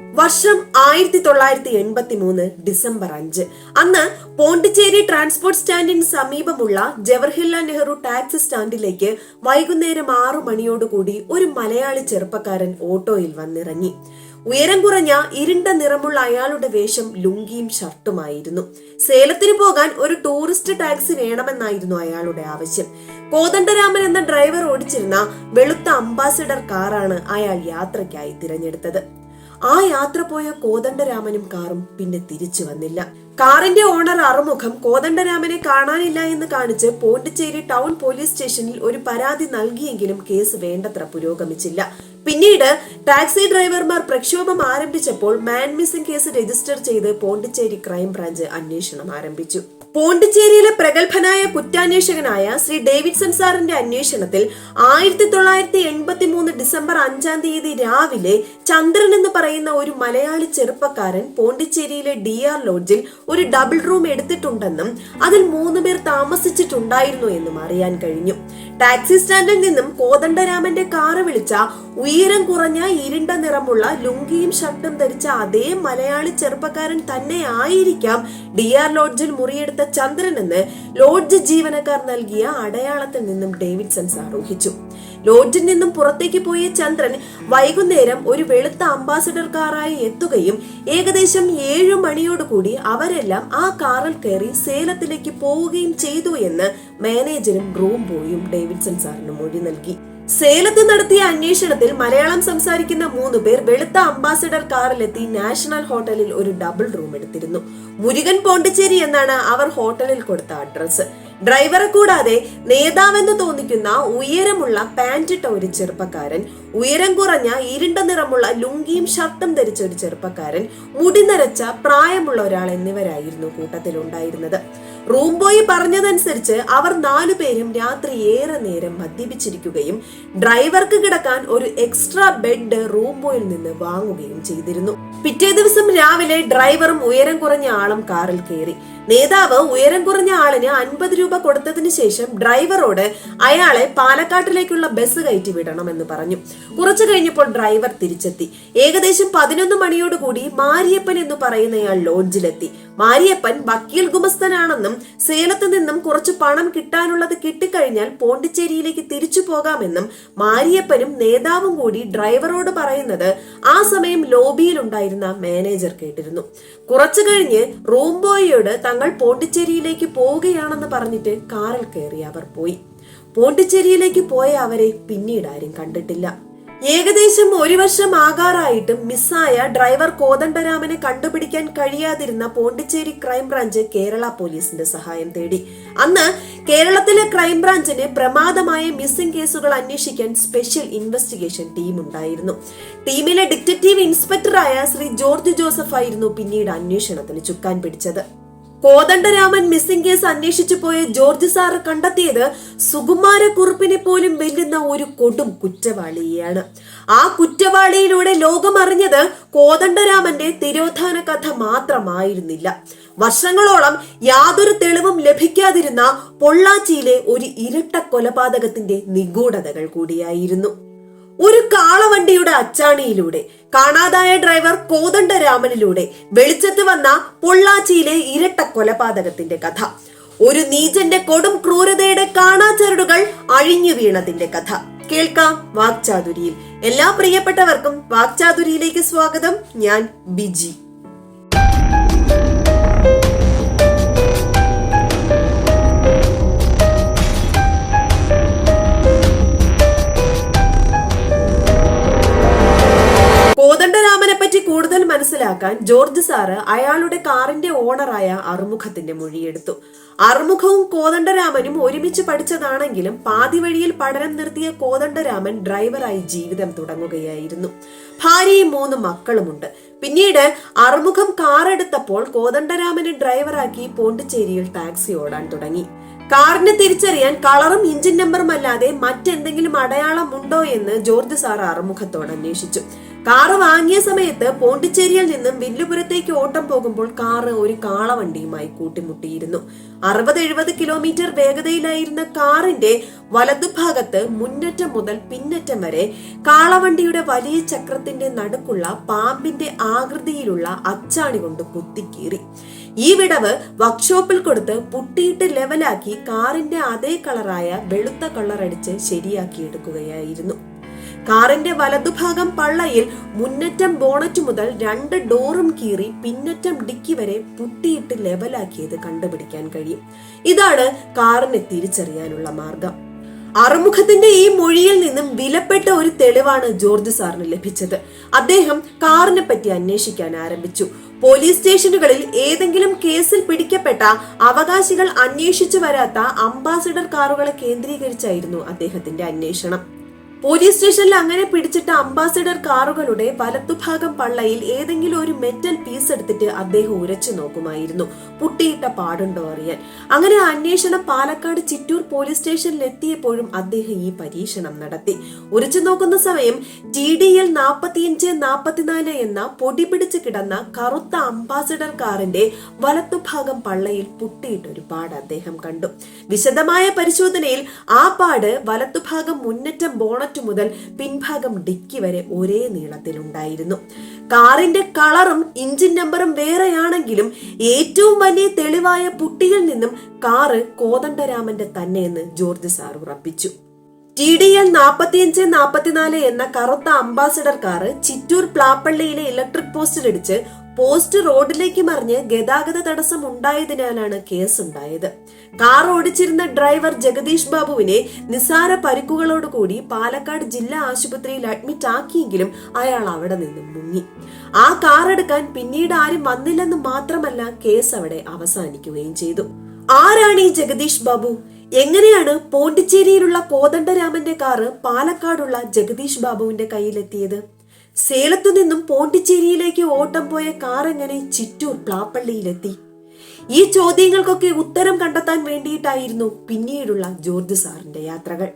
വർഷം ആയിരത്തി തൊള്ളായിരത്തി എൺപത്തി മൂന്ന് ഡിസംബർ അഞ്ച്. അന്ന് പോണ്ടിച്ചേരി ട്രാൻസ്പോർട്ട് സ്റ്റാൻഡിന് സമീപമുള്ള ജവഹർലാൽ നെഹ്റു ടാക്സി സ്റ്റാൻഡിലേക്ക് വൈകുന്നേരം ആറു മണിയോടുകൂടി ഒരു മലയാളി ചെറുപ്പക്കാരൻ ഓട്ടോയിൽ വന്നിറങ്ങി. ഉയരം കുറഞ്ഞ ഇരുണ്ട നിറമുള്ള അയാളുടെ വേഷം ലുങ്കിയും ഷർട്ടുമായിരുന്നു. സേലത്തിന് പോകാൻ ഒരു ടൂറിസ്റ്റ് ടാക്സി വേണമെന്നായിരുന്നു അയാളുടെ ആവശ്യം. കോതണ്ടരാമൻ എന്ന ഡ്രൈവർ ഓടിച്ചിരുന്ന വെളുത്ത അംബാസിഡർ കാറാണ് അയാൾ യാത്രയ്ക്കായി തിരഞ്ഞെടുത്തത്. ആ യാത്ര പോയ കോദണ്ഡരാമനും കാറും പിന്നെ തിരിച്ചു വന്നില്ല. കാറിന്റെ ഓണർ അറുമുഖം കോദണ്ഡരാമനെ കാണാനില്ല എന്ന് കാണിച്ച് പോണ്ടിച്ചേരി ടൗൺ പോലീസ് സ്റ്റേഷനിൽ ഒരു പരാതി നൽകിയെങ്കിലും കേസ് വേണ്ടത്ര പുരോഗമിച്ചില്ല. പിന്നീട് ടാക്സി ഡ്രൈവർമാർ പ്രക്ഷോഭം ആരംഭിച്ചപ്പോൾ മാൻ മിസ്സിംഗ് കേസ് രജിസ്റ്റർ ചെയ്ത് പോണ്ടിച്ചേരി ക്രൈംബ്രാഞ്ച് അന്വേഷണം ആരംഭിച്ചു. പോണ്ടിച്ചേരിയിലെ പ്രഗത്ഭനായ കുറ്റാന്വേഷകനായ ശ്രീ ഡേവിഡ്സൺ സാറിന്റെ അന്വേഷണത്തിൽ ആയിരത്തി തൊള്ളായിരത്തി എൺപത്തി മൂന്ന് ഡിസംബർ അഞ്ചാം തീയതി രാവിലെ ചന്ദ്രൻ എന്ന് പറയുന്ന ഒരു മലയാളി ചെറുപ്പക്കാരൻ പോണ്ടിച്ചേരിയിലെ ഡി ആർ ലോഡ്ജിൽ ഒരു ഡബിൾ റൂം എടുത്തിട്ടുണ്ടെന്നും അതിൽ മൂന്ന് പേർ താമസിച്ചിട്ടുണ്ടായിരുന്നു എന്നും അറിയാൻ കഴിഞ്ഞു. ടാക്സി സ്റ്റാൻഡിൽ നിന്നും കോദണ്ഡരാമന്റെ കാറ് വിളിച്ച ഉയരം കുറഞ്ഞ ഇരുണ്ട നിറമുള്ള ലുങ്കിയും ഷർട്ടും ധരിച്ച അതേ മലയാളി ചെറുപ്പക്കാരൻ തന്നെ ആയിരിക്കാം ഡി ആർ ലോഡ്ജിൽ മുറിയെടുത്ത ചന്ദ്രൻ എന്ന് ലോഡ്ജ് ജീവനക്കാർ നൽകിയ അടയാളത്തിൽ നിന്നും ഡേവിഡ്സൺ ആരോഹിച്ചു ലോഡ്ജിൽ നിന്നും പുറത്തേക്ക് പോയ ചന്ദ്രൻ വൈകുന്നേരം ഒരു വെളുത്ത അംബാസഡർ കാറായി എത്തുകയും ഏകദേശം ഏഴു മണിയോടുകൂടി അവരെല്ലാം ആ കാറിൽ കയറി സേലത്തിലേക്ക് പോവുകയും ചെയ്തു എന്ന് മാനേജരും റൂം ബോയും ഡേവിഡ്സൺ സാറിന് മൊഴി നൽകി. സേലത്ത് നടത്തിയ അന്വേഷണത്തിൽ മലയാളം സംസാരിക്കുന്ന മൂന്ന് പേർ വെളുത്ത അംബാസഡർ കാറിലെത്തി നാഷണൽ ഹോട്ടലിൽ ഒരു ഡബിൾ റൂം എടുത്തിരുന്നു. മുരുകൻ പോണ്ടിച്ചേരി എന്നാണ് അവർ ഹോട്ടലിൽ കൊടുത്ത അഡ്രസ് ഡ്രൈവറെ കൂടാതെ നേതാവെന്ന് തോന്നിക്കുന്ന ഉയരമുള്ള പാന്റിട്ട ഒരു ചെറുപ്പക്കാരൻ ഉയരം കുറഞ്ഞ ഇരുണ്ട നിറമുള്ള ലുങ്കിയും ഷർട്ടും ധരിച്ച ഒരു ചെറുപ്പക്കാരൻ മുടി നരച്ച പ്രായമുള്ള ഒരാൾ എന്നിവരായിരുന്നു കൂട്ടത്തിലുണ്ടായിരുന്നത്. റൂം ബോയ് പറഞ്ഞതനുസരിച്ച് അവർ നാലുപേരും രാത്രി ഏറെ നേരം മദ്യപിച്ചിരിക്കുകയും ഡ്രൈവർക്ക് കിടക്കാൻ ഒരു എക്സ്ട്രാ ബെഡ് റൂം ബോയിൽ നിന്ന് വാങ്ങുകയും ചെയ്തിരുന്നു. പിറ്റേ ദിവസം രാവിലെ ഡ്രൈവറും ഉയരം കുറഞ്ഞ ആളും കാറിൽ കയറി. നേതാവ് ഉയരം കുറഞ്ഞ ആളിന് അൻപത് രൂപ കൊടുത്തതിന് ശേഷം ഡ്രൈവറോട് അയാളെ പാലക്കാട്ടിലേക്കുള്ള ബസ് കയറ്റി വിടണമെന്ന് പറഞ്ഞു. കുറച്ചു കഴിഞ്ഞപ്പോൾ ഡ്രൈവർ തിരിച്ചെത്തി. ഏകദേശം പതിനൊന്ന് മണിയോടുകൂടി മാരിയപ്പൻ എന്ന് പറയുന്നയാൾ ലോഡ്ജിലെത്തി. മാരിയപ്പൻ വക്കീൽ ഗുമസ്തനാണെന്നും സേലത്ത് നിന്നും കുറച്ച് പണം കിട്ടാനുള്ളത് കിട്ടിക്കഴിഞ്ഞാൽ പോണ്ടിച്ചേരിയിലേക്ക് തിരിച്ചു പോകാമെന്നും മാരിയപ്പനും നേതാവും കൂടി ഡ്രൈവറോട് പറയുന്നത് ആ സമയം ലോബിയിൽ ഉണ്ടായിരുന്ന മാനേജർ കേട്ടിരുന്നു. കുറച്ചു കഴിഞ്ഞ് റൂം ബോയിയോട് തങ്ങൾ പോണ്ടിച്ചേരിയിലേക്ക് പോവുകയാണെന്ന് പറഞ്ഞിട്ട് കാറിൽ കയറി അവർ പോയി. പോണ്ടിച്ചേരിയിലേക്ക് പോയ അവരെ പിന്നീട് ആരും കണ്ടിട്ടില്ല. ഏകദേശം ഒരു വർഷം ആകാറായിട്ടും മിസ്സായ ഡ്രൈവർ കോദണ്ഡരാമനെ കണ്ടുപിടിക്കാൻ കഴിയാതിരുന്ന പോണ്ടിച്ചേരി ക്രൈംബ്രാഞ്ച് കേരള പോലീസിന്റെ സഹായം തേടി. അന്ന് കേരളത്തിലെ ക്രൈംബ്രാഞ്ചിന് പ്രമാദമായ മിസ്സിംഗ് കേസുകൾ അന്വേഷിക്കാൻ സ്പെഷ്യൽ ഇൻവെസ്റ്റിഗേഷൻ ടീം ഉണ്ടായിരുന്നു. ടീമിലെ ഡിറ്റക്റ്റീവ് ഇൻസ്പെക്ടറായ ശ്രീ ജോർജ് ജോസഫ് ആയിരുന്നു പിന്നീട് അന്വേഷണത്തിന് ചുക്കാൻ പിടിച്ചത്. കോദണ്ഡരാമൻ മിസ്സിംഗ് കേസ് അന്വേഷിച്ചു പോയ ജോർജ് സാറ് കണ്ടെത്തിയത് സുകുമാരക്കുറുപ്പിനെ പോലും വെല്ലുന്ന ഒരു കൊടും കുറ്റവാളിയെയാണ്. ആ കുറ്റവാളിയിലൂടെ ലോകമറിഞ്ഞത് കോദണ്ഡരാമന്റെ തിരോധാന കഥ മാത്രമായിരുന്നില്ല. വർഷങ്ങളോളം യാതൊരു തെളിവും ലഭിക്കാതിരുന്ന പൊള്ളാച്ചിയിലെ ഒരു ഇരട്ട കൊലപാതകത്തിന്റെ നിഗൂഢതകൾ കൂടിയായിരുന്നു. ഒരു കാളവണ്ടിയുടെ അച്ചാണിയിലൂടെ കാണാതായ ഡ്രൈവർ കോദണ്ഡരാമനിലൂടെ വെളിച്ചത്ത് വന്ന പൊള്ളാച്ചിയിലെ ഇരട്ട കൊലപാതകത്തിന്റെ കഥ. ഒരു നീചന്റെ കൊടും ക്രൂരതയുടെ കാണാച്ചരടുകൾ അഴിഞ്ഞു വീണതിന്റെ കഥ. കേൾക്കാം വാക്ചാതുരിയിൽ. എല്ലാ പ്രിയപ്പെട്ടവർക്കും വാക്ചാതുരിയിലേക്ക് സ്വാഗതം. ഞാൻ ബിജി. കോദണ്ഡരാമനെ പറ്റി കൂടുതൽ മനസ്സിലാക്കാൻ ജോർജ് സാറ് അയാളുടെ കാറിന്റെ ഓണറായ അറുമുഖത്തിന്റെ മൊഴിയെടുത്തു. അറുമുഖവും കോദണ്ഡരാമനും ഒരുമിച്ച് പഠിച്ചതാണെങ്കിലും പാതി വഴിയിൽ പഠനം നിർത്തിയ കോദണ്ഡരാമൻ ഡ്രൈവറായി ജീവിതം തുടങ്ങുകയായിരുന്നു. ഭാര്യയും മൂന്ന് മക്കളുമുണ്ട്. പിന്നീട് അറുമുഖം കാറെടുത്തപ്പോൾ കോദണ്ഡരാമനെ ഡ്രൈവറാക്കി പോണ്ടിച്ചേരിയിൽ ടാക്സി ഓടാൻ തുടങ്ങി. കാറിനെ തിരിച്ചറിയാൻ കളറും ഇഞ്ചിൻ നമ്പറും അല്ലാതെ മറ്റെന്തെങ്കിലും അടയാളം ഉണ്ടോ എന്ന് ജോർജ് സാർ അറുമുഖത്തോട് അന്വേഷിച്ചു. കാറ് വാങ്ങിയ സമയത്ത് പോണ്ടിച്ചേരിയിൽ നിന്നും വില്ലുപുരത്തേക്ക് ഓട്ടം പോകുമ്പോൾ കാറ് ഒരു കാളവണ്ടിയുമായി കൂട്ടിമുട്ടിയിരുന്നു. അറുപത് എഴുപത് കിലോമീറ്റർ വേഗതയിലായിരുന്ന കാറിന്റെ വലതുഭാഗത്ത് മുന്നറ്റം മുതൽ പിന്നറ്റം വരെ കാളവണ്ടിയുടെ വലിയ ചക്രത്തിന്റെ നടുക്കുള്ള പാമ്പിന്റെ ആകൃതിയിലുള്ള അച്ചാണി കൊണ്ട് കുത്തിക്കീറി. ഈ വിടവ് വർക്ക്ഷോപ്പിൽ കൊടുത്ത് പുട്ടിയിട്ട് ലെവലാക്കി കാറിന്റെ അതേ കളറായ വെളുത്ത കളറടിച്ച് ശരിയാക്കിയെടുക്കുകയായിരുന്നു കാറിന്റെ വലതുഭാഗം പള്ളയിൽ മുന്നറ്റം ബോണറ്റ് മുതൽ രണ്ട് ഡോറും കീറി പിന്നറ്റം ഡിക്കി വരെ പുട്ടിയിട്ട് ലെവലാക്കിയത് കണ്ടുപിടിക്കാൻ കഴിയും. ഇതാണ് കാറിനെ തിരിച്ചറിയാനുള്ള മാർഗം. അറുമുഖത്തിന്റെ ഈ മൊഴിയിൽ നിന്നും വിലപ്പെട്ട ഒരു തെളിവാണ് ജോർജ് സാറിന് ലഭിച്ചത്. അദ്ദേഹം കാറിനെ പറ്റി അന്വേഷിക്കാൻ ആരംഭിച്ചു. പോലീസ് സ്റ്റേഷനുകളിൽ ഏതെങ്കിലും കേസിൽ പിടിക്കപ്പെട്ട അവകാശികൾ അന്വേഷിച്ചു വരാത്ത അംബാസിഡർ കാറുകളെ കേന്ദ്രീകരിച്ചായിരുന്നു അദ്ദേഹത്തിന്റെ അന്വേഷണം. പോലീസ് സ്റ്റേഷനിൽ അങ്ങനെ പിടിച്ചിട്ട അംബാസിഡർ കാറുകളുടെ വലത്തുഭാഗം പള്ളയിൽ ഏതെങ്കിലും ഒരു മെറ്റൽ പീസ് എടുത്തിട്ട് അദ്ദേഹം ഉരച്ചു നോക്കുമായിരുന്നു. പുട്ടിയിട്ട പാടുണ്ടോ അറിയാൻ. അങ്ങനെ അന്വേഷണം പാലക്കാട് ചിറ്റൂർ പോലീസ് സ്റ്റേഷനിൽ എത്തിയപ്പോഴും അദ്ദേഹം ഈ പരീക്ഷണം നടത്തി. ഉരച്ചു നോക്കുന്ന സമയം ടി ഡി എൽ നാൽപ്പത്തിയഞ്ച് നാൽപ്പത്തിനാല് എന്ന പൊടി പിടിച്ച് കിടന്ന കറുത്ത അംബാസിഡർ കാറിന്റെ വലത്തുഭാഗം പള്ളയിൽ പുട്ടിയിട്ട ഒരു പാട് അദ്ദേഹം കണ്ടു. വിശദമായ പരിശോധനയിൽ ആ പാട് വലത്തുഭാഗം മുന്നറ്റം ബോണറ്റ് മുതൽ പിൻഭാഗം ഡിക്കി വരെ ഒരേ നീളത്തിലുണ്ടായിരുന്നു. കാറിന്റെ കളറും ഇഞ്ചിൻ നമ്പറും വേറെയാണെങ്കിലും ഏറ്റവും വലിയ തെളിവായ പുട്ടിയിൽ നിന്നും കാറ് കോദണ്ഡരാമന്റെ തന്നെയെന്ന് ജോർജ് സാർ ഉറപ്പിച്ചു. ടി ഡി എൽ നാൽപ്പത്തിയഞ്ച് നാൽപ്പത്തിനാല് എന്ന കറുത്ത അംബാസിഡർ കാറ് ചിറ്റൂർ പ്ലാപ്പള്ളിയിലെ ഇലക്ട്രിക് പോസ്റ്റിലിടിച്ച് പോസ്റ്റ് റോഡിലേക്ക് മറിഞ്ഞ് ഗതാഗത തടസ്സം ഉണ്ടായതിനാലാണ് കേസ് ഉണ്ടായത് കാർ ഓടിച്ചിരുന്ന ഡ്രൈവർ ജഗദീഷ് ബാബുവിനെ നിസാര പരിക്കുകളോടുകൂടി പാലക്കാട് ജില്ലാ ആശുപത്രിയിൽ അഡ്മിറ്റ് ആക്കിയെങ്കിലും അയാൾ അവിടെ നിന്നും മുങ്ങി. ആ കാർ എടുക്കാൻ പിന്നീട് ആരും വന്നില്ലെന്ന് മാത്രമല്ല കേസ് അവിടെ അവസാനിക്കുകയും ചെയ്തു. ആരാണ് ഈ ജഗദീഷ് ബാബു? എങ്ങനെയാണ് പോണ്ടിച്ചേരിയിലുള്ള കോദണ്ഡരാമന്റെ കാറ് പാലക്കാടുള്ള ജഗദീഷ് ബാബുവിന്റെ കയ്യിലെത്തിയത്? സേലത്തു നിന്നും പോണ്ടിച്ചേരിയിലേക്ക് ഓട്ടം പോയ കാർ എങ്ങനെ ചിറ്റൂർ പ്ലാപ്പള്ളിയിലെത്തി? ഈ ചോദ്യങ്ങൾക്കൊക്കെ ഉത്തരം കണ്ടെത്താൻ വേണ്ടിയിട്ടായിരുന്നു പിന്നീടുള്ള ജോർജ് സാറിന്റെ യാത്രകൾ.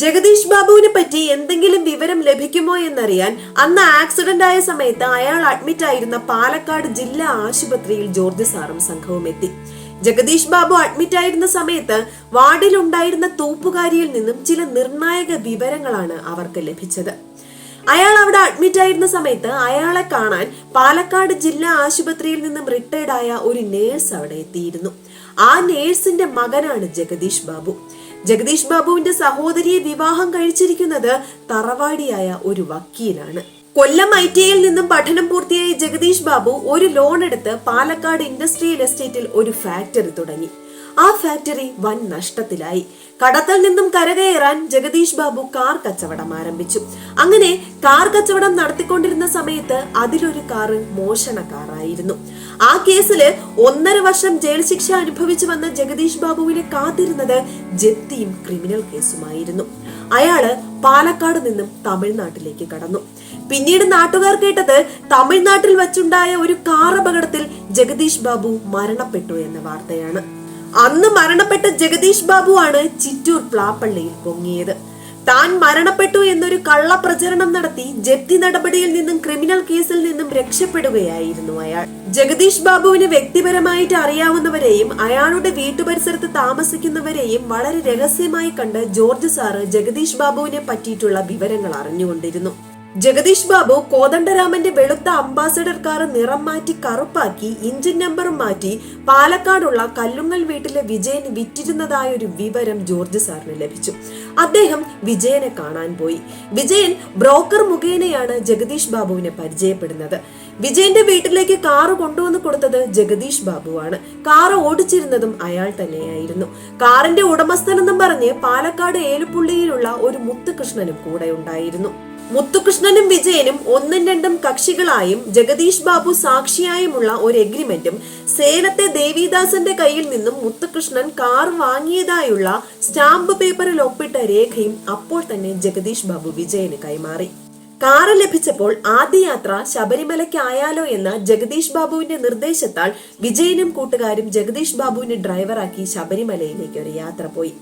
ജഗദീഷ് ബാബുവിനെ പറ്റി എന്തെങ്കിലും വിവരം ലഭിക്കുമോ എന്നറിയാൻ അന്ന് ആക്സിഡന്റ് ആയ സമയത്ത് അയാൾ അഡ്മിറ്റ് ആയിരുന്ന പാലക്കാട് ജില്ലാ ആശുപത്രിയിൽ ജോർജ് സാറും സംഘവും എത്തി ജഗദീഷ് ബാബു അഡ്മിറ്റ് ആയിരുന്ന സമയത്ത് വാർഡിൽ ഉണ്ടായിരുന്ന തൂപ്പുകാരിയിൽ നിന്നും ചില നിർണായക വിവരങ്ങളാണ് അവർക്ക് ലഭിച്ചത്. അയാൾ അവിടെ അഡ്മിറ്റ് ആയിരുന്ന സമയത്ത് അയാളെ കാണാൻ പാലക്കാട് ജില്ലാ ആശുപത്രിയിൽ നിന്നും റിട്ടയർഡ് ആയ ഒരു നേഴ്സ് അവിടെ എത്തിയിരുന്നു. ആ നേഴ്സിന്റെ മകനാണ് ജഗദീഷ് ബാബു. ജഗദീഷ് ബാബുവിന്റെ സഹോദരിയെ വിവാഹം കഴിച്ചിരിക്കുന്നത് തറവാടിയായ ഒരു വക്കീലാണ്. കൊല്ലം ഐ ടി ഐയിൽ നിന്നും പഠനം പൂർത്തിയായ ജഗദീഷ് ബാബു ഒരു ലോൺ എടുത്ത് പാലക്കാട് ഇൻഡസ്ട്രിയൽ എസ്റ്റേറ്റിൽ ഒരു ഫാക്ടറി തുടങ്ങി. ആ ഫാക്ടറി വൻ നഷ്ടത്തിലായി. കടത്തിൽ നിന്നും കരകയറാൻ ജഗദീഷ് ബാബു കാർ കച്ചവടം ആരംഭിച്ചു. അങ്ങനെ കാർ കച്ചവടം നടത്തിക്കൊണ്ടിരുന്ന സമയത്ത് അതിലൊരു കാറ് മോഷണ കാറായിരുന്നു. ആ കേസിൽ ഒന്നര വർഷം ജയിൽ ശിക്ഷ അനുഭവിച്ചു വന്ന ജഗദീഷ് ബാബുവിനെ കാത്തിരുന്നത് ജപ്തിയും ക്രിമിനൽ കേസുമായിരുന്നു. അയാൾ പാലക്കാട് നിന്നും തമിഴ്നാട്ടിലേക്ക് കടന്നു. പിന്നീട് നാട്ടുകാർ കേട്ടത് തമിഴ്നാട്ടിൽ വച്ചുണ്ടായ ഒരു കാർ അപകടത്തിൽ ജഗദീഷ് ബാബു മരണപ്പെട്ടു എന്ന വാർത്തയാണ്. അന്ന് മരണപ്പെട്ട ജഗദീഷ് ബാബു ആണ് ചിറ്റൂർ പ്ലാപ്പള്ളിയിൽ പൊങ്ങിയത്. താൻ മരണപ്പെട്ടു എന്നൊരു കള്ളപ്രചരണം നടത്തി ജപ്തി നടപടിയിൽ നിന്നും ക്രിമിനൽ കേസിൽ നിന്നും രക്ഷപ്പെടുകയായിരുന്നു അയാൾ. ജഗദീഷ് ബാബുവിന് വ്യക്തിപരമായിട്ട് അറിയാവുന്നവരെയും അയാളുടെ വീട്ടുപരിസരത്ത് താമസിക്കുന്നവരെയും വളരെ രഹസ്യമായി കണ്ട് ജോർജ് സാറ് ജഗദീഷ് ബാബുവിനെ പറ്റിയിട്ടുള്ള വിവരങ്ങൾ അറിഞ്ഞുകൊണ്ടിരുന്നു. ജഗദീഷ് ബാബു കോദണ്ഡരാമന്റെ വെളുത്ത അംബാസഡർ കാർ നിറം മാറ്റി കറുപ്പാക്കി ഇഞ്ചിൻ നമ്പർ മാറ്റി പാലക്കാടുള്ള കല്ലുങ്ങൽ വീട്ടിലെ വിജയന് വിറ്റിരുന്നതായ ഒരു വിവരം ജോർജ് സാറിന് ലഭിച്ചു. അദ്ദേഹം വിജയനെ കാണാൻ പോയി. വിജയൻ ബ്രോക്കർ മുഖേനയാണ് ജഗദീഷ് ബാബുവിനെ പരിചയപ്പെടുന്നത്. വിജയന്റെ വീട്ടിലേക്ക് കാറ് കൊണ്ടുവന്ന് കൊടുത്തത് ജഗദീഷ് ബാബുവാണ്. കാറ് ഓടിച്ചിരുന്നതും അയാൾ തന്നെയായിരുന്നു. കാറിന്റെ ഉടമസ്ഥനെന്നും പറഞ്ഞ് പാലക്കാട് ഏലുപുള്ളിയിലുള്ള ഒരു മുത്തുകൃഷ്ണനും കൂടെ ഉണ്ടായിരുന്നു. മുത്തുകൃഷ്ണനും വിജയനും ഒന്നും രണ്ടും കക്ഷികളായും ജഗദീഷ് ബാബു സാക്ഷിയായുമുള്ള ഒരു എഗ്രിമെന്റും സേലത്തെ ദേവിദാസന്റെ കയ്യിൽ നിന്നും മുത്തുകൃഷ്ണൻ കാർ വാങ്ങിയതായുള്ള സ്റ്റാമ്പ് പേപ്പറിൽ ഒപ്പിട്ട രേഖയും അപ്പോൾ തന്നെ ജഗദീഷ് ബാബു വിജയന് കൈമാറി. കാറ് ലഭിച്ചപ്പോൾ ആദ്യ യാത്ര ശബരിമലയ്ക്കായാലോ എന്ന ജഗദീഷ് ബാബുവിന്റെ നിർദ്ദേശത്താൽ വിജയനും കൂട്ടുകാരും ജഗദീഷ് ബാബുവിനെ ഡ്രൈവറാക്കി ശബരിമലയിലേക്ക് ഒരു യാത്ര പോയി.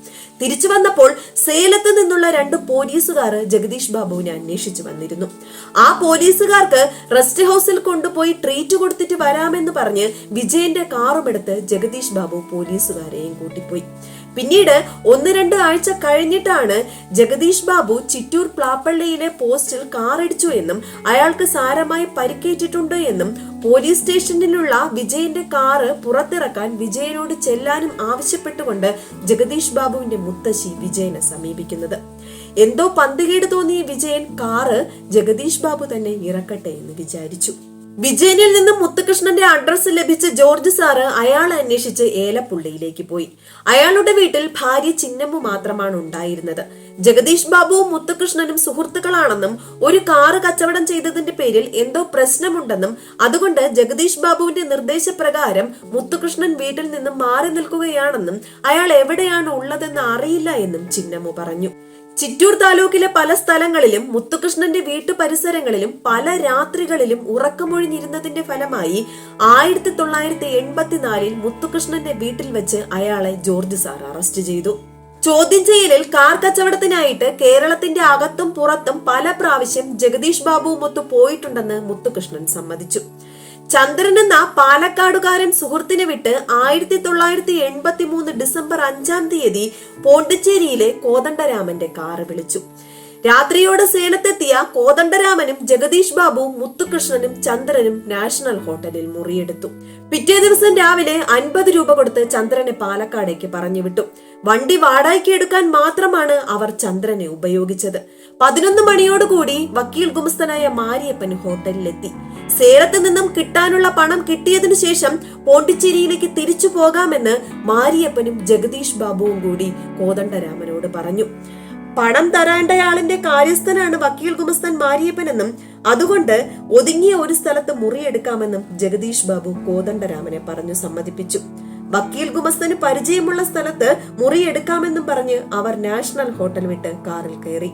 തിരിച്ചു വന്നപ്പോൾ സേലത്ത് നിന്നുള്ള രണ്ട് പോലീസുകാർ ജഗദീഷ് ബാബുവിനെ അന്വേഷിച്ചു വന്നിരുന്നു. ആ പോലീസുകാർക്ക് റെസ്റ്റ് ഹൗസിൽ കൊണ്ടുപോയി ട്രീറ്റ് കൊടുത്തിട്ട് വരാമെന്ന് പറഞ്ഞ് വിജയന്റെ കാറുമെടുത്ത് ജഗദീഷ് ബാബു പോലീസുകാരെയും കൂട്ടിപ്പോയി. പിന്നീട് ഒന്ന് രണ്ട് ആഴ്ച കഴിഞ്ഞിട്ടാണ് ജഗദീഷ് ബാബു ചിറ്റൂർ പ്ലാപ്പള്ളിയിലെ പോസ്റ്റിൽ കാറടിച്ചു എന്നും അയാൾക്ക് സാരമായി പരിക്കേറ്റിട്ടുണ്ട് എന്നും പോലീസ് സ്റ്റേഷനിലുള്ള വിജയന്റെ കാറ് പുറത്തിറക്കാൻ വിജയനോട് ചെല്ലാനും ആവശ്യപ്പെട്ടുകൊണ്ട് ജഗദീഷ് ബാബുവിന്റെ മുത്തശ്ശി വിജയനെ സമീപിക്കുന്നത്. എന്തോ പന്തുകേട് തോന്നിയ വിജയൻ കാറ് ജഗദീഷ് ബാബു തന്നെ ഇറക്കട്ടെ എന്ന് വിചാരിച്ചു. വിജയനിൽ നിന്നും മുത്തുകൃഷ്ണന്റെ അഡ്രസ്സ് ലഭിച്ച ജോർജ് സാറ് അയാളെ അന്വേഷിച്ച് ഏലപ്പുള്ളിയിലേക്ക് പോയി. അയാളുടെ വീട്ടിൽ ഭാര്യ ചിന്നമ്മ മാത്രമാണ് ഉണ്ടായിരുന്നത്. ജഗദീഷ് ബാബുവും മുത്തുകൃഷ്ണനും സുഹൃത്തുക്കളാണെന്നും ഒരു കാറ് കച്ചവടം ചെയ്തതിന്റെ പേരിൽ എന്തോ പ്രശ്നമുണ്ടെന്നും അതുകൊണ്ട് ജഗദീഷ് ബാബുവിന്റെ നിർദ്ദേശപ്രകാരം മുത്തുകൃഷ്ണൻ വീട്ടിൽ നിന്നും മാറി നിൽക്കുകയാണെന്നും അയാൾ എവിടെയാണ് ഉള്ളതെന്ന് അറിയില്ല എന്നും ചിന്നമ്മ പറഞ്ഞു. ചിറ്റൂർ താലൂക്കിലെ പല സ്ഥലങ്ങളിലും മുത്തുകൃഷ്ണന്റെ വീട്ടു പരിസരങ്ങളിലും പല രാത്രികളിലും ഉറക്കമൊഴിഞ്ഞിരുന്നതിന്റെ ഫലമായി ആയിരത്തി തൊള്ളായിരത്തി എൺപത്തിനാലിൽ മുത്തുകൃഷ്ണന്റെ വീട്ടിൽ വെച്ച് അയാളെ ജോർജ് സാർ അറസ്റ്റ് ചെയ്തു. ചോദ്യം ചെയ്യലിൽ കാർ കച്ചവടത്തിനായിട്ട് കേരളത്തിന്റെ അകത്തും പുറത്തും പല പ്രാവശ്യം ജഗദീഷ് ബാബുവുമൊത്ത് പോയിട്ടുണ്ടെന്ന് മുത്തുകൃഷ്ണൻ സമ്മതിച്ചു. ചന്ദ്രൻ എന്ന പാലക്കാടുകാരൻ സുഹൃത്തിനെ വിട്ട് ആയിരത്തി തൊള്ളായിരത്തി എൺപത്തി മൂന്ന് ഡിസംബർ അഞ്ചാം തീയതി പോണ്ടിച്ചേരിയിലെ കോദണ്ഡരാമന്റെ കാറ് വിളിച്ചു. രാത്രിയോടെ സേലത്തെത്തിയ കോദണ്ഡരാമനും ജഗദീഷ് ബാബുവും മുത്തുകൃഷ്ണനും ചന്ദ്രനും നാഷണൽ ഹോട്ടലിൽ മുറിയെടുത്തു. പിറ്റേ ദിവസം രാവിലെ അൻപത് രൂപ കൊടുത്ത് ചന്ദ്രനെ പാലക്കാടേക്ക് പറഞ്ഞു വിട്ടു വണ്ടി വാടകയ്ക്ക് എടുക്കാൻ മാത്രമാണ് അവർ ചന്ദ്രനെ ഉപയോഗിച്ചത്. പതിനൊന്ന് മണിയോടുകൂടി വക്കീൽ ഗുമസ്തനായ മാരിയപ്പൻ ഹോട്ടലിലെത്തി. സേലത്ത് നിന്നും കിട്ടാനുള്ള പണം കിട്ടിയതിനു ശേഷം പോണ്ടിച്ചേരിയിലേക്ക് തിരിച്ചു പോകാമെന്ന് മാരിയപ്പനും ജഗദീഷ് ബാബുവും കൂടി കോദണ്ഡരാമനോട് പറഞ്ഞു. പണം തരാണ്ടയാളിന്റെ കാര്യസ്ഥനാണ് വക്കീൽ ഗുമസ്തൻ മാരിയപ്പനെന്നും അതുകൊണ്ട് ഒതുങ്ങിയ ഒരു സ്ഥലത്ത് മുറിയെടുക്കാമെന്നും ജഗദീഷ് ബാബു കോദണ്ഡരാമനെ പറഞ്ഞു സമ്മതിപ്പിച്ചു. വക്കീൽ ഗുമസ്തന് പരിചയമുള്ള സ്ഥലത്ത് മുറിയെടുക്കാമെന്നും പറഞ്ഞ് അവർ നാഷണൽ ഹോട്ടൽ വിട്ട് കാറിൽ കയറി.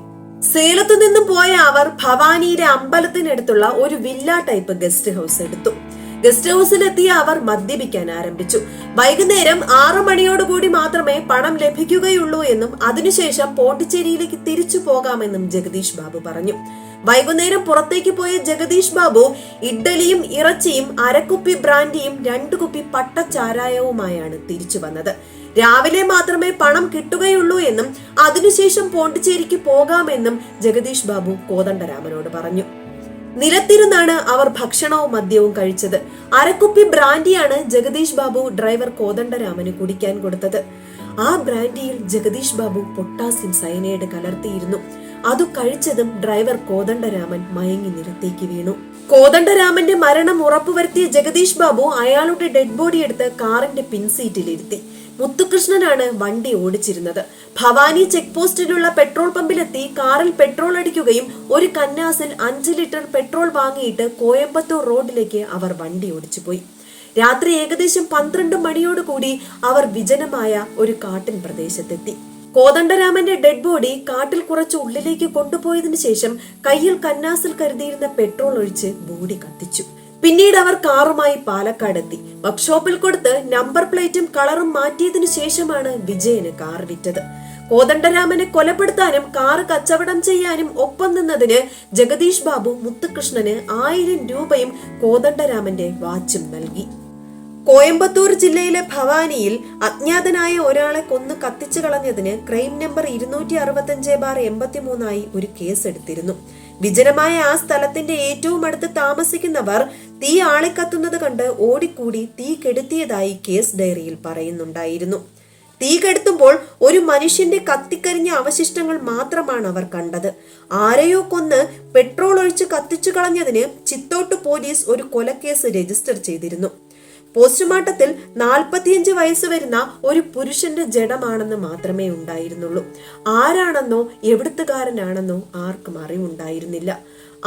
സേലത്തു നിന്നും പോയ അവർ ഭവാനിയിലെ അമ്പലത്തിനടുത്തുള്ള ഒരു വില്ല ടൈപ്പ് ഗസ്റ്റ് ഹൗസ് എടുത്തു. ഗസ്റ്റ് ഹൗസിലെത്തിയ അവർ മദ്യപിക്കാൻ ആരംഭിച്ചു. വൈകുന്നേരം ആറു മണിയോടുകൂടി മാത്രമേ പണം ലഭിക്കുകയുള്ളൂ എന്നും അതിനുശേഷം പോണ്ടിച്ചേരിയിലേക്ക് തിരിച്ചു പോകാമെന്നും ജഗദീഷ് ബാബു പറഞ്ഞു. വൈകുന്നേരം പുറത്തേക്ക് പോയ ജഗദീഷ് ബാബു ഇഡ്ഡലിയും ഇറച്ചിയും അരക്കുപ്പി ബ്രാൻഡിയും രണ്ടു കുപ്പി പട്ടച്ചാരായവുമായാണ് തിരിച്ചു വന്നത്. രാവിലെ മാത്രമേ പണം കിട്ടുകയുള്ളൂ എന്നും അതിനുശേഷം പോണ്ടിച്ചേരിക്ക് പോകാമെന്നും ജഗദീഷ് ബാബു കോദണ്ഡരാമനോട് പറഞ്ഞു. നിലത്തിരുന്നാണ് അവർ ഭക്ഷണവും മദ്യവും കഴിച്ചത്. അരക്കുപ്പി ബ്രാൻഡിയാണ് ജഗദീഷ് ബാബു ഡ്രൈവർ കോദണ്ഡരാമന് കുടിക്കാൻ കൊടുത്തത്. ആ ബ്രാൻഡിയിൽ ജഗദീഷ് ബാബു പൊട്ടാസ്യം സയനൈഡ് കലർത്തിയിരുന്നു. അത് കഴിച്ചതും ഡ്രൈവർ കോദണ്ഡരാമൻ മയങ്ങി നിരത്തേക്ക് വീണു. കോദണ്ഡരാമന്റെ മരണം ഉറപ്പുവരുത്തിയ ജഗദീഷ് ബാബു അയാളുടെ ഡെഡ് ബോഡി എടുത്ത് കാറിന്റെ പിൻസീറ്റിലിരുത്തി. മുത്തുകൃഷ്ണനാണ് വണ്ടി ഓടിച്ചിരുന്നത്. ഭവാനി ചെക്ക് പോസ്റ്റിലുള്ള പെട്രോൾ പമ്പിലെത്തി കാറിൽ പെട്രോൾ അടിക്കുകയും ഒരു കന്നാസിൽ അഞ്ച് ലിറ്റർ പെട്രോൾ വാങ്ങിയിട്ട് കോയമ്പത്തൂർ റോഡിലേക്ക് അവർ വണ്ടി ഓടിച്ചു പോയി രാത്രി ഏകദേശം പന്ത്രണ്ട് മണിയോടുകൂടി അവർ വിജനമായ ഒരു കാട്ടിൻ പ്രദേശത്തെത്തി. കോദണ്ഡരാമന്റെ ഡെഡ് ബോഡി കാട്ടിൽ കുറച്ച് ഉള്ളിലേക്ക് കൊണ്ടുപോയതിനു ശേഷം കയ്യിൽ കന്നാസിൽ കരുതിയിരുന്ന പെട്രോൾ ഒഴിച്ച് ബോഡി കത്തിച്ചു. പിന്നീട് അവർ കാറുമായി പാലക്കാടെത്തി. വർക്ക്ഷോപ്പിൽ കൊടുത്ത് നമ്പർ പ്ലേറ്റും കളറും മാറ്റിയതിനു ശേഷമാണ് വിജയന് കാർ വിറ്റത്. കോദണ്ഡരാമനെ കൊലപ്പെടുത്താനും കാർ കച്ചവടം ചെയ്യാനും ഒപ്പം നിന്നതിന് ജഗദീഷ് ബാബു മുത്തുകൃഷ്ണന് ആയിരം രൂപയും കോദണ്ഡരാമന്റെ വാച്ചും നൽകി. കോയമ്പത്തൂർ ജില്ലയിലെ ഭവാനിയിൽ അജ്ഞാതനായ ഒരാളെ കൊന്ന് കത്തിച്ചു കളഞ്ഞതിന് ക്രൈം നമ്പർ ഇരുന്നൂറ്റി അറുപത്തഞ്ച് ബാർ എൺപത്തിമൂന്നായി ഒരു കേസ് എടുത്തിരുന്നു വിജനമായ ആ സ്ഥലത്തിന്റെ ഏറ്റവും അടുത്ത് താമസിക്കുന്നവർ തീ ആളിക്കത്തുന്നത് കണ്ട് ഓടിക്കൂടി തീ കെടുത്തിയതായി കേസ് ഡയറിയിൽ പറയുന്നുണ്ടായിരുന്നു. തീ കെടുത്തുമ്പോൾ ഒരു മനുഷ്യന്റെ കത്തിക്കരിഞ്ഞ അവശിഷ്ടങ്ങൾ മാത്രമാണ് അവർ കണ്ടത്. ആരെയോ കൊന്ന് പെട്രോൾ ഒഴിച്ച് കത്തിച്ചു കളഞ്ഞതിന് ചിത്തോട്ട് പോലീസ് ഒരു കൊലക്കേസ് രജിസ്റ്റർ ചെയ്തിരുന്നു. പോസ്റ്റ്മോർട്ടത്തിൽ നാൽപ്പത്തിയഞ്ച് വയസ്സ് വരുന്ന ഒരു പുരുഷന്റെ ജഡമാണെന്ന് മാത്രമേ ഉണ്ടായിരുന്നുള്ളൂ. ആരാണെന്നോ എവിടുത്തുകാരനാണെന്നോ ആർക്കും അറിവുണ്ടായിരുന്നില്ല.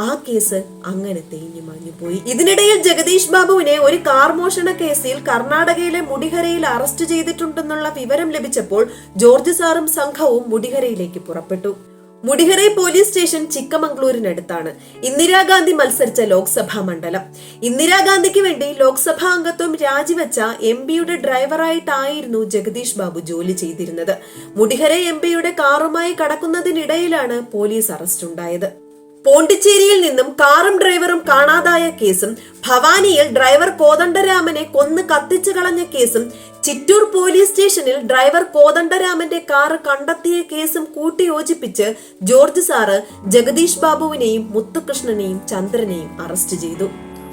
ആ കേസ് അങ്ങനെ തേഞ്ഞു മാഞ്ഞുപോയി ഇതിനിടയിൽ ജഗദീഷ് ബാബുവിനെ ഒരു കാർ മോഷണ കേസിൽ കർണാടകയിലെ മുടിഹരയിൽ അറസ്റ്റ് ചെയ്തിട്ടുണ്ടെന്നുള്ള വിവരം ലഭിച്ചപ്പോൾ ജോർജ് സാറും സംഘവും മുടിഹരയിലേക്ക് പുറപ്പെട്ടു. മുടിഹറെ പോലീസ് സ്റ്റേഷൻ ചിക്കമംഗ്ലൂരിനടുത്താണ് ഇന്ദിരാഗാന്ധി മത്സരിച്ച ലോക്സഭാ മണ്ഡലം. ഇന്ദിരാഗാന്ധിക്ക് വേണ്ടി ലോക്സഭാ അംഗത്വം രാജിവെച്ച എം പിയുടെ ഡ്രൈവറായിട്ടായിരുന്നു ജഗദീഷ് ബാബു ജോലി ചെയ്തിരുന്നത്. മുടിഹരെ എം പിയുടെ കാറുമായി കടക്കുന്നതിനിടയിലാണ് പോലീസ് അറസ്റ്റ് ഉണ്ടായത് പോണ്ടിച്ചേരിയിൽ നിന്നും കാറും ഡ്രൈവറും കാണാതായ കേസും ഭവാനിയിൽ ഡ്രൈവർ കോദണ്ഡരാമനെ കൊന്ന് കത്തിച്ചു കളഞ്ഞ കേസും ചിറ്റൂർ പോലീസ് സ്റ്റേഷനിൽ ഡ്രൈവർ കോദണ്ഡരാമന്റെ കാറ് കണ്ടെത്തിയ കേസും കൂട്ടിയോജിപ്പിച്ച് ജോർജ് സാറ് ജഗദീഷ് ബാബുവിനെയും മുത്തുകൃഷ്ണനെയും ചന്ദ്രനെയും അറസ്റ്റ് ചെയ്തു.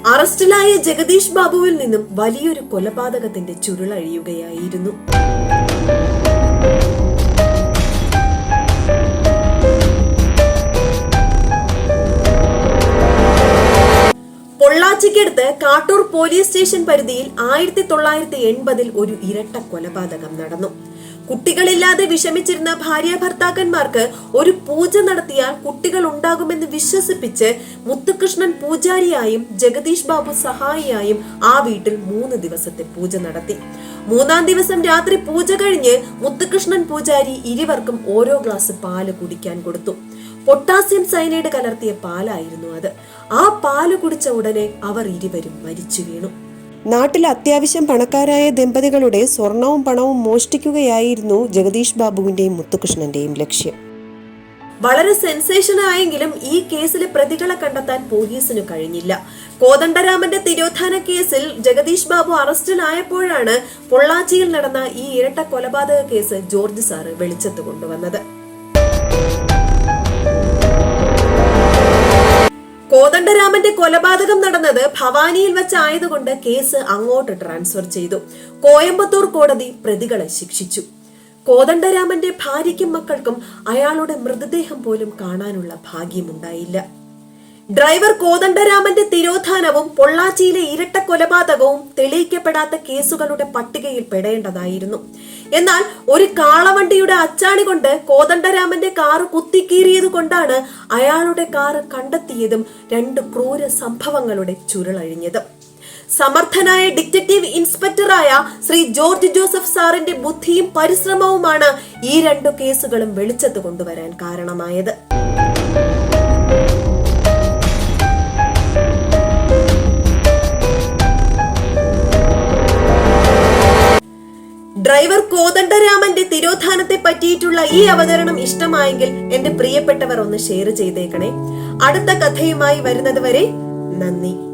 അറസ്റ്റിലായ ജഗദീഷ് ബാബുവിൽ നിന്നും വലിയൊരു കൊലപാതകത്തിന്റെ ചുരുളഴിയുകയായിരുന്നു. പൊള്ളാച്ചിക്കടുത്ത് കാട്ടൂർ പോലീസ് സ്റ്റേഷൻ പരിധിയിൽ ആയിരത്തി തൊള്ളായിരത്തി എൺപതിൽ ഒരു ഇരട്ട കൊലപാതകം നടന്നു. കുട്ടികളില്ലാതെ വിഷമിച്ചിരുന്ന ഭാര്യ ഭർത്താക്കന്മാർക്ക് ഒരു പൂജ നടത്തിയാൽ കുട്ടികൾ ഉണ്ടാകുമെന്ന് വിശ്വസിപ്പിച്ച് മുത്തുകൃഷ്ണൻ പൂജാരിയായും ജഗദീഷ് ബാബു സഹായിയായും ആ വീട്ടിൽ മൂന്ന് ദിവസത്തെ പൂജ നടത്തി. മൂന്നാം ദിവസം രാത്രി പൂജ കഴിഞ്ഞ് മുത്തുകൃഷ്ണൻ പൂജാരി ഇരുവർക്കും ഓരോ ഗ്ലാസ് പാൽ കുടിക്കാൻ കൊടുത്തു. പൊട്ടാസ്യം സൈനൈഡ് കലർത്തിയ പാലായിരുന്നു അത്. ആ പാൽ കുടിച്ച ഉടനെ അവർ ഇരുവരും മരിച്ചു വീണു. നാട്ടിൽ അത്യാവശ്യം പണക്കാരായ ദമ്പതികളുടെ സ്വർണവും പണവും മോഷ്ടിക്കുകയായിരുന്നു ജഗദീഷ് ബാബുവിന്റെയും മുത്തുകൃഷ്ണന്റെയും ലക്ഷ്യം. വളരെ സെൻസേഷൻ ആയെങ്കിലും ഈ കേസിലെ പ്രതികളെ കണ്ടെത്താൻ പോലീസിന് കഴിഞ്ഞില്ല. കോദണ്ഡരാമന്റെ തിരോധാന കേസിൽ ജഗദീഷ് ബാബു അറസ്റ്റിലായപ്പോഴാണ് പൊള്ളാച്ചിയിൽ നടന്ന ഈ ഇരട്ട കൊലപാതക കേസ് ജോർജ് സാറ് വെളിച്ചത്ത് കൊണ്ടുവന്നത്. കോദണ്ഡരാമന്റെ കൊലപാതകം നടന്നത് ഭവാനിയിൽ വെച്ചായതുകൊണ്ട് കേസ് അങ്ങോട്ട് ട്രാൻസ്ഫർ ചെയ്തു. കോയമ്പത്തൂർ കോടതി പ്രതികളെ ശിക്ഷിച്ചു. കോദണ്ഡരാമന്റെ ഭാര്യയ്ക്കും മക്കൾക്കും അയാളുടെ മൃതദേഹം പോലും കാണാനുള്ള ഭാഗ്യമുണ്ടായില്ല. ഡ്രൈവർ കോദണ്ഡരാമന്റെ തിരോധാനവും പൊള്ളാച്ചിയിലെ ഇരട്ട കൊലപാതകവും തെളിയിക്കപ്പെടാത്ത കേസുകളുടെ പട്ടികയിൽ പെടേണ്ടതായിരുന്നു. എന്നാൽ ഒരു കാളവണ്ടിയുടെ അച്ചാണി കൊണ്ട് കോദണ്ഡരാമന്റെ കാറ് കുത്തിക്കീറിയത് കൊണ്ടാണ് അയാളുടെ കാറ് കണ്ടെത്തിയതും രണ്ട് ക്രൂര സംഭവങ്ങളുടെ ചുരുളഴിഞ്ഞത്. സമർത്ഥനായ ഡിറ്റക്റ്റീവ് ഇൻസ്പെക്ടറായ ശ്രീ ജോർജ് ജോസഫ് സാറിന്റെ ബുദ്ധിയും പരിശ്രമവുമാണ് ഈ രണ്ടു കേസുകളും വെളിച്ചത്ത് കൊണ്ടുവരാൻ കാരണമായത്. ഡ്രൈവർ കോദണ്ഡരാമന്റെ തിരോധാനത്തെ പറ്റിയിട്ടുള്ള ഈ അവതരണം ഇഷ്ടമായെങ്കിൽ എന്റെ പ്രിയപ്പെട്ടവർ ഒന്ന് ഷെയർ ചെയ്തേക്കണേ. അടുത്ത കഥയുമായി വരുന്നത് വരെ നന്ദി.